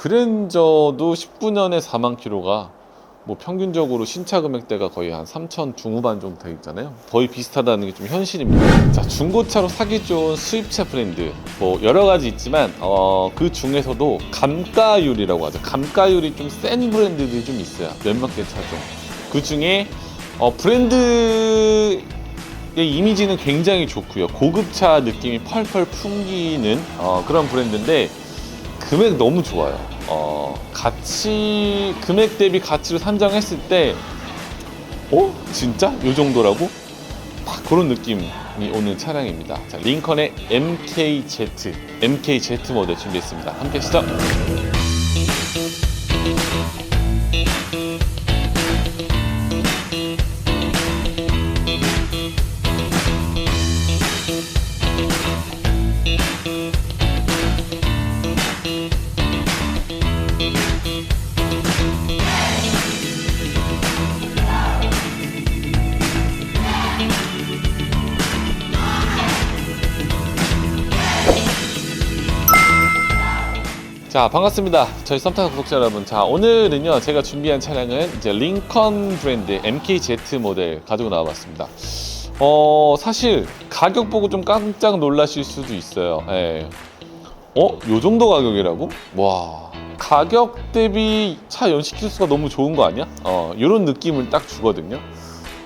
그랜저도 19년에 4만 킬로가 뭐 평균적으로 신차 금액대가 거의 한 3천 중후반 정도 돼 있잖아요. 거의 비슷하다는 게 좀 현실입니다. 자, 중고차로 사기 좋은 수입차 브랜드 뭐 여러 가지 있지만 어, 그 중에서도 감가율이라고 하죠. 감가율이 좀 센 브랜드들이 좀 있어요. 몇몇 개 차종. 그 중에 어, 브랜드의 이미지는 굉장히 좋고요. 고급차 느낌이 펄펄 풍기는 어, 그런 브랜드인데 금액 너무 좋아요. 어, 가치, 금액 대비 가치로 산정했을 때, 어? 진짜? 요 정도라고? 딱 그런 느낌이 오는 차량입니다. 자, 링컨의 MKZ, MKZ 모델 준비했습니다. 함께 하시죠. 자 반갑습니다 저희 썸타는 구독자 여러분 자 오늘은요 제가 준비한 차량은 이제 링컨 브랜드 MKZ 모델 가지고 나와봤습니다 어 사실 가격 보고 좀 깜짝 놀라실 수도 있어요 예. 어? 요 정도 가격이라고? 와 가격 대비 차 연식 키수가 너무 좋은 거 아니야? 어 요런 느낌을 딱 주거든요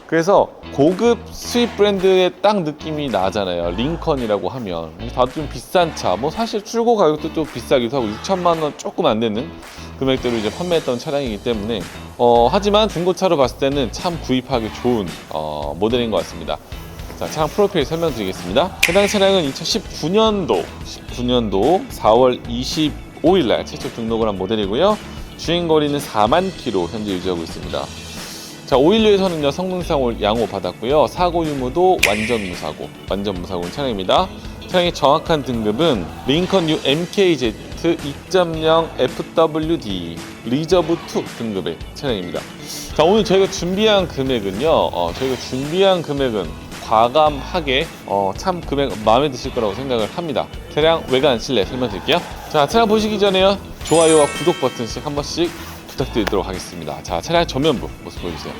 그래서 고급 수입 브랜드의 딱 느낌이 나잖아요. 링컨이라고 하면 다들 좀 비싼 차. 뭐 사실 출고 가격도 좀 비싸기도 하고 6천만 원 조금 안 되는 금액대로 이제 판매했던 차량이기 때문에 어, 하지만 중고차로 봤을 때는 참 구입하기 좋은 어, 모델인 것 같습니다. 자, 차량 프로필 설명드리겠습니다. 해당 차량은 2019년도 19년도 4월 25일 날 최초 등록을 한 모델이고요. 주행 거리는 4만 킬로 현재 유지하고 있습니다. 자, 512에서는요, 성능상 양호 받았고요. 사고 유무도 완전 무사고, 완전 무사고인 차량입니다. 차량의 정확한 등급은 링컨 U MKZ 2.0 FWD 리저브 2 등급의 차량입니다. 자, 오늘 저희가 준비한 금액은요, 어, 저희가 준비한 금액은 과감하게 어, 참 금액 마음에 드실 거라고 생각을 합니다. 차량 외관 실내 설명드릴게요. 자, 차량 보시기 전에요, 좋아요와 구독 버튼씩 한 번씩 부탁드리도록 하겠습니다. 자, 차량 전면부 모습 보여주세요.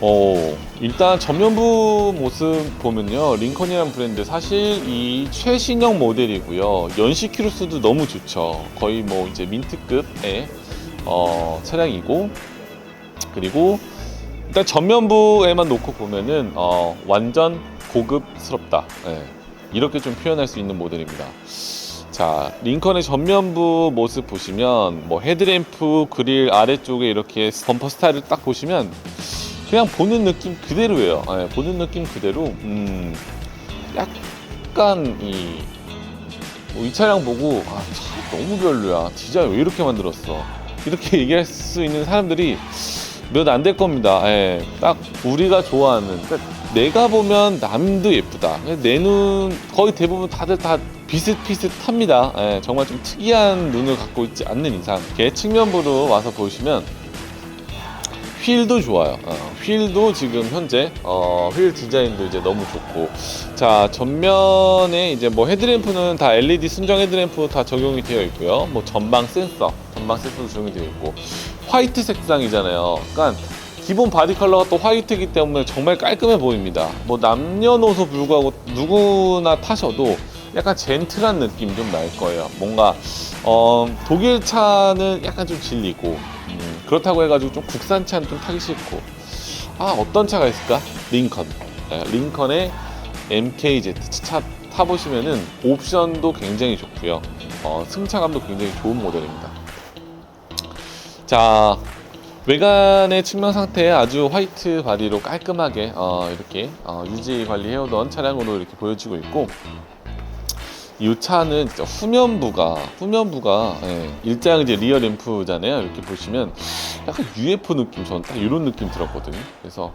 어, 일단 전면부 모습 보면요. 링컨이라는 브랜드 사실 이 최신형 모델이고요. 연식 키로수도 너무 좋죠. 거의 뭐 이제 민트급의 어, 차량이고 그리고 일단 전면부에만 놓고 보면은 어, 완전 고급스럽다. 예, 이렇게 좀 표현할 수 있는 모델입니다. 자, 링컨의 전면부 모습 보시면 뭐 헤드램프 그릴 아래쪽에 이렇게 범퍼 스타일을 딱 보시면 그냥 보는 느낌 그대로예요. 예, 보는 느낌 그대로 음, 약간 이, 뭐 이 차량 보고 아, 차 너무 별로야. 디자인 왜 이렇게 만들었어? 이렇게 얘기할 수 있는 사람들이 몇 안 될 겁니다. 예, 딱 우리가 좋아하는 그러니까 내가 보면 남도 예쁘다. 내 눈 거의 대부분 다들 다 비슷비슷합니다. 예, 정말 좀 특이한 눈을 갖고 있지 않는 이상 이렇게 측면부로 와서 보시면 휠도 좋아요. 어, 휠도 지금 현재 어, 휠 디자인도 이제 너무 좋고 자 전면에 이제 뭐 헤드램프는 다 LED 순정 헤드램프 다 적용이 되어 있고요. 뭐 전방 센서, 전방 센서도 적용이 되어 있고 화이트 색상이잖아요. 그러니까 기본 바디 컬러가 또 화이트이기 때문에 정말 깔끔해 보입니다. 뭐 남녀노소 불구하고 누구나 타셔도 약간 젠틀한 느낌 좀 날 거예요. 뭔가 어, 독일 차는 약간 좀 질리고 음, 그렇다고 해가지고 좀 국산 차는 좀 타기 싫고 아 어떤 차가 있을까? 링컨 예, 링컨의 MKZ 차 타보시면은 옵션도 굉장히 좋고요. 어, 승차감도 굉장히 좋은 모델입니다. 자 외관의 측면 상태 아주 화이트 바디로 깔끔하게 어, 이렇게 어, 유지 관리해오던 차량으로 이렇게 보여지고 있고 이 차는 진짜 후면부가 후면부가 예, 일장 이제 리어 램프잖아요. 이렇게 보시면 약간 UFO 느낌 저는 딱 이런 느낌 들었거든요. 그래서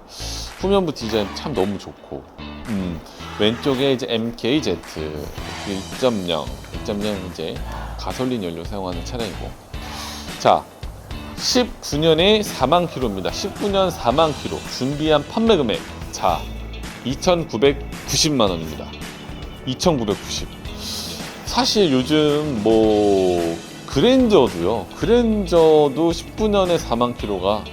후면부 디자인 참 너무 좋고 음, 왼쪽에 이제 MKZ 1.0 1.0 이제 가솔린 연료 사용하는 차량이고 자 19년에 4만 킬로입니다. 19년 4만 킬로 준비한 판매 금액 자 2,990만 원입니다. 2,990. 사실 요즘 뭐 그랜저도요. 그랜저도 19년에 4만 킬로가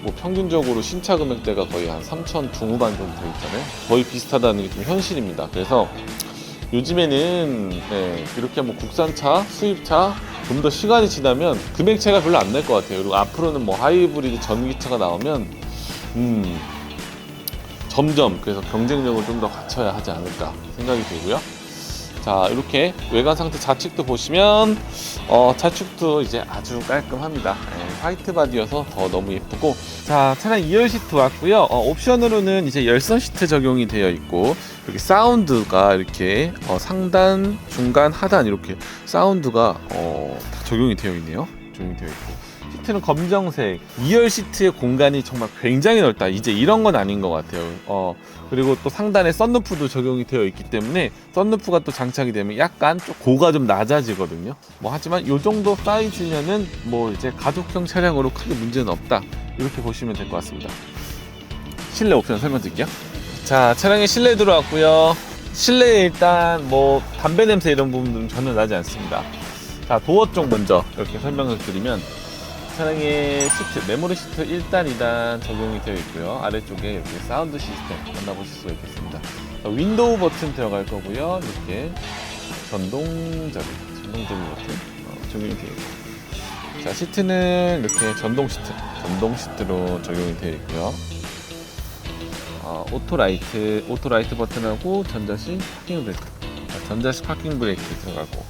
뭐 평균적으로 신차 금액대가 거의 한 3천 중후반 정도 되어 있잖아요. 거의 비슷하다는 게 좀 현실입니다. 그래서 요즘에는 네, 이렇게 뭐 국산차, 수입차 좀 더 시간이 지나면 금액 차가 별로 안 날 것 같아요. 그리고 앞으로는 뭐 하이브리드 전기차가 나오면 음 점점 그래서 경쟁력을 좀 더 갖춰야 하지 않을까 생각이 들고요. 자 이렇게 외관 상태 좌측도 보시면 어, 좌측도 이제 아주 깔끔합니다. 예, 화이트 바디여서 더 너무 예쁘고 자 차량 2열 시트 왔고요. 어, 옵션으로는 이제 열선 시트 적용이 되어 있고 이렇게 사운드가 이렇게 어, 상단, 중간, 하단 이렇게 사운드가 어, 다 적용이 되어 있네요. 적용이 되어 있고 시트는 검정색 2열 시트의 공간이 정말 굉장히 넓다. 이제 이런 건 아닌 것 같아요. 어, 그리고 또 상단에 썬루프도 적용이 되어 있기 때문에 썬루프가 또 장착이 되면 약간 좀 고가 좀 낮아지거든요. 뭐 하지만 이 정도 사이즈면은 뭐 이제 가족형 차량으로 크게 문제는 없다. 이렇게 보시면 될 것 같습니다. 실내 옵션 설명드릴게요. 자, 차량에 실내 들어왔고요. 실내에 일단 뭐 담배 냄새 이런 부분들은 전혀 나지 않습니다. 자, 도어 쪽 먼저 이렇게 설명을 드리면 차량의 시트, 메모리 시트 1단, 2단 적용이 되어 있고요. 아래쪽에 이렇게 사운드 시스템 만나보실 수가 있겠습니다. 자, 윈도우 버튼 들어갈 거고요. 이렇게 전동잡이, 전동잡이 버튼 어, 적용이 되어 있고. 자, 시트는 이렇게 전동 시트, 전동 시트로 적용이 되어 있고요. 어, 오토라이트, 오토라이트 버튼하고 전자식 파킹 브레이크, 자, 전자식 파킹 브레이크 들어가고.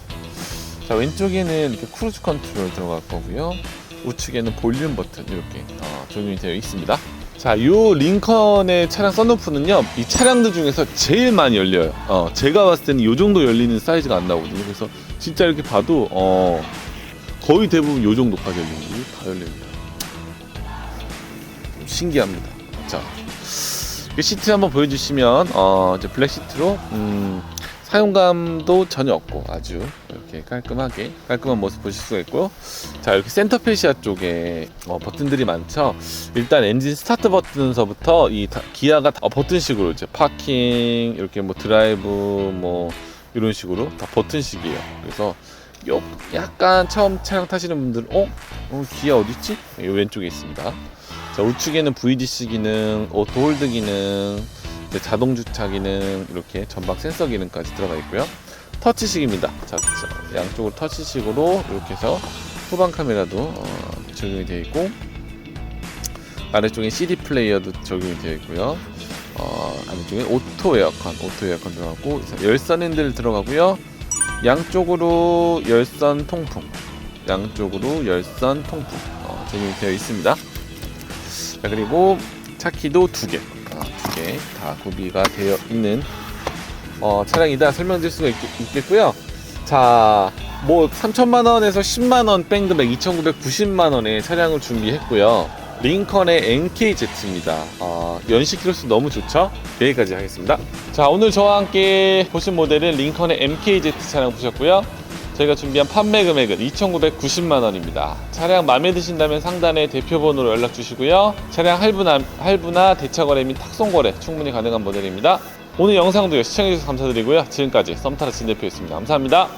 자, 왼쪽에는 이렇게 크루즈 컨트롤 들어갈 거고요. 우측에는 볼륨 버튼 이렇게 어, 적용이 되어 있습니다. 자, 요 링컨의 차량 썬루프는요, 이 차량들 중에서 제일 많이 열려요. 어, 제가 봤을 때는 요 정도 열리는 사이즈가 안 나오거든요. 그래서 진짜 이렇게 봐도 어, 거의 대부분 요 정도까지. 이게 다 열립니다. 좀 신기합니다. 자, 이 시트 한번 보여주시면 어, 이제 블랙 시트로 음, 사용감도 전혀 없고 아주 이렇게 깔끔하게 깔끔한 모습 보실 수가 있고요. 자 이렇게 센터 페시아 쪽에 어, 버튼들이 많죠. 일단 엔진 스타트 버튼서부터 이 다- 기아가 다 버튼식으로 이제 파킹 이렇게 뭐 드라이브 뭐 이런 식으로 다 버튼식이에요. 그래서 요 약간 처음 차량 타시는 분들은 어, 어 기아 어디 있지? 이 왼쪽에 있습니다. 자 우측에는 VDC 기능, 오토 홀드 기능, 이제 자동 주차 기능 이렇게 전방 센서 기능까지 들어가 있고요. 터치식입니다. 자, 자, 양쪽으로 터치식으로 이렇게 해서 후방 카메라도 어, 적용이 되어 있고 아래쪽에 CD 플레이어도 적용이 되어 있고요. 어, 아래쪽에 오토 에어컨, 오토 에어컨 들어가고 열선 핸들 들어가고요. 양쪽으로 열선 통풍, 양쪽으로 열선 통풍 어, 적용이 되어 있습니다. 자 그리고 차키도 두 개, 개다 구비가 되어 있는 어, 차량이다 설명드릴 수가 있, 겠고요 자, 뭐 3천만 원에서 10만 원 뺑금액 2,990만 원의 차량을 준비했고요. 링컨의 NKZ입니다. 어, 연식 키로수 너무 좋죠? 여기까지 하겠습니다. 자, 오늘 저와 함께 보신 모델은 링컨의 MKZ 차량 보셨고요. 저희가 준비한 판매 금액은 2,990만 원입니다. 차량 마음에 드신다면 상단에 대표번호로 연락 주시고요. 차량 할부나, 할부나 대차 거래 및 탁송 거래 충분히 가능한 모델입니다. 오늘 영상도 시청해주셔서 감사드리고요. 지금까지 썸타라 진 대표였습니다. 감사합니다.